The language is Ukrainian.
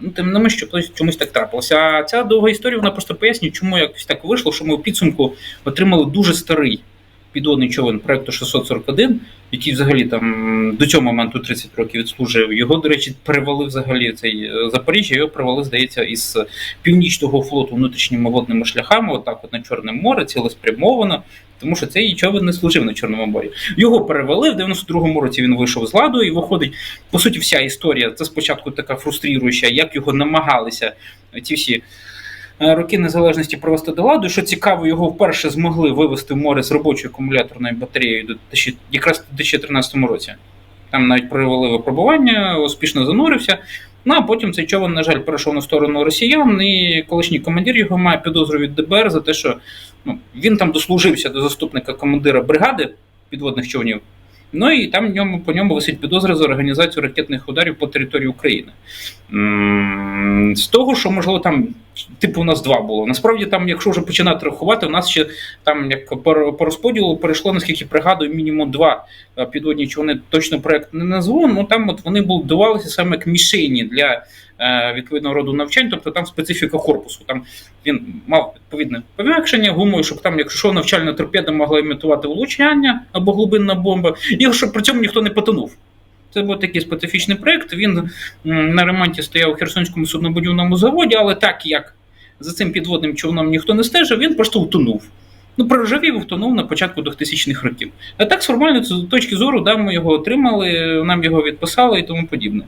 Ну, тим не менш, що хтось чомусь так трапилося. А ця довга історія вона просто пояснює, чому якось так вийшло, що ми в підсумку отримали дуже старий підводний човен проекту 641, який взагалі там до цього моменту 30 років відслужив. Його, до речі, перевели взагалі цей е, Запоріжжя, його привели, здається, із північного флоту внутрішніми водними шляхами, отак от на Чорне море, цілеспрямовано. Тому що цей човен не служив на Чорному морі. Його перевели в 92-му році. Він вийшов з ладу і виходить. По суті, вся історія це спочатку така фрустріруюча, як його намагалися ці всі е, роки незалежності провести до ладу. Що цікаво, його вперше змогли вивести в море з робочою акумуляторною батареєю до якраз в 2013 році. Там навіть провели випробування, успішно занурився. Ну а потім цей човен, на жаль, перейшов на сторону росіян, і колишній командир його має підозру від ДБР за те, що ну, він там дослужився до заступника командира бригади підводних човнів. Ну і там ньому, по ньому висить підозра за організацію ракетних ударів по території України. З того, що можливо там, типу, у нас два було. Насправді, там, якщо вже починати рахувати, у нас ще там як по, по розподілу перейшло, наскільки пригадую, мінімум два е, підводні човни. Точно проект не назву. Ну там от вони будувалися саме як мішені для е, відповідного роду навчань, тобто там специфіка корпусу. Там він мав відповідне пом'якшення гумою, щоб там, якщо навчальна торпеда могла імітувати влучання або глибинна бомба, і щоб при цьому ніхто не потонув. Це був такий специфічний проект. Він на ремонті стояв у Херсонському суднобудівному заводі, але так як за цим підводним човном ніхто не стежив, він просто утонув. Ну, проржавів і втонув на початку 2000-х років. А так, з формальної точки зору, да, ми його отримали, нам його відписали і тому подібне.